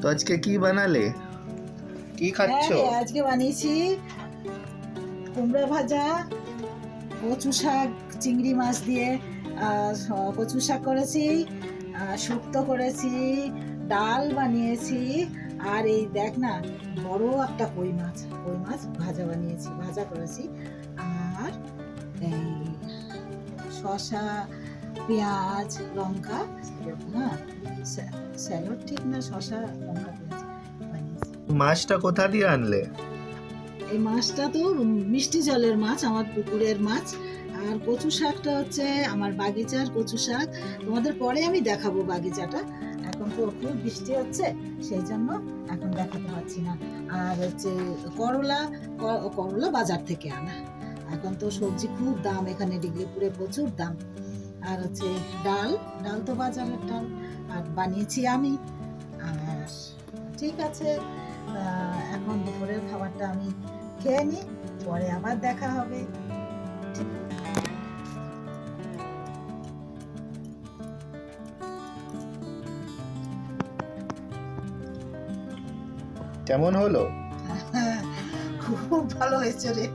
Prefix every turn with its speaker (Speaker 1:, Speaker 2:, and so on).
Speaker 1: তো আজকে কি বানালে? কি খাচ্ছ?
Speaker 2: হ্যাঁ আজকে বানিয়েছি কুমড়া ভাজা, কচু শাক, চিংড়ি মাছ দিয়ে কচু শাক করেছি শুক্তো করেছি, ডাল বানিয়েছি, আর এই দেখ না, বড় একটা কই মাছ কই মাছ ভাজা বানিয়েছি, ভাজা করেছি, আর এই শসা, পেঁয়াজ, লঙ্কা হ্যাঁ। স্যালাড ঠিক না শসা লঙ্কা পেঁয়াজ
Speaker 1: মাছটা কোথা দিয়ে আনলে?
Speaker 2: এই মাছটা তো মিষ্টি জলের মাছ আমার পুকুরের মাছ। আর কচু শাকটা হচ্ছে আমার বাগিচার কচু শাক। তোমাদের পরে আমি দেখাবো বাগিচাটা। এখন তো খুব বৃষ্টি হচ্ছে সেই জন্য এখন দেখাতে পারছি না। আর হচ্ছে করলা করলা বাজার থেকে আনা। এখন তো সবজি খুব দাম এখানে ডিগ্রিপুরে প্রচুর দাম। আর হচ্ছে ডাল ডাল তো বাজারের ডাল আর বানিয়েছি আমি। আর ঠিক আছে এখন দুপুরের খাবারটা আমি খেয়ে নিই পরে আবার দেখা হবে।
Speaker 1: কেমন হলো?
Speaker 2: খুব ভালো হয়েছে রে।